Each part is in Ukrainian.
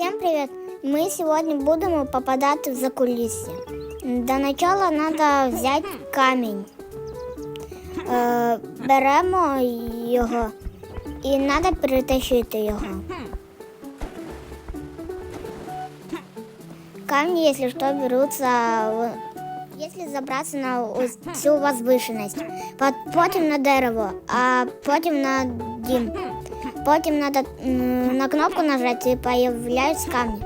Всем привет! Мы сегодня будем попадать в закулисье. До начала надо взяти камінь. Е, беремо його і треба перетащити його. Камни, если что, берутся, если забраться на ось цю возвишеність, потім на дерево, а потім на дім. Потім треба на кнопку нажати і появляються камні.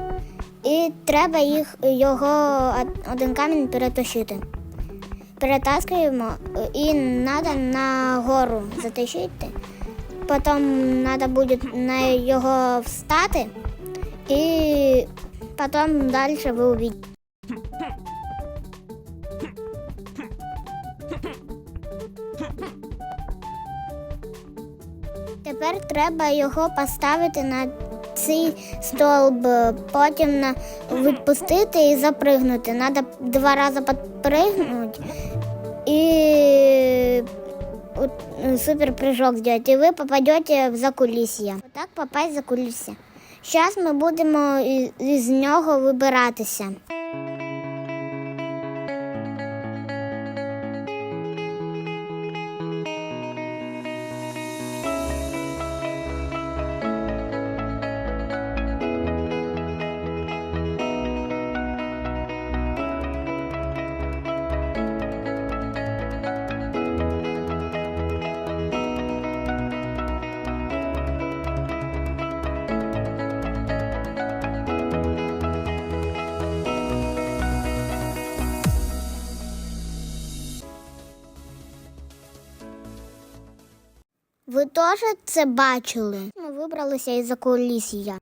І треба їх, його один камінь перетащити. Перетаскуємо е, і треба на гору затащити. Потім треба буде на його встати і потім далі ви увидите. Тепер треба його поставити на цей столб, потім на відпустити і запригнути. Треба два рази підпригнути і е, супер прыжок зробити. І ви попадете в закулісье. Отак попасть в закулісье. Зараз ми будемо із нього вибиратися. Ви теж це бачили? Ми вибралися із закулісья.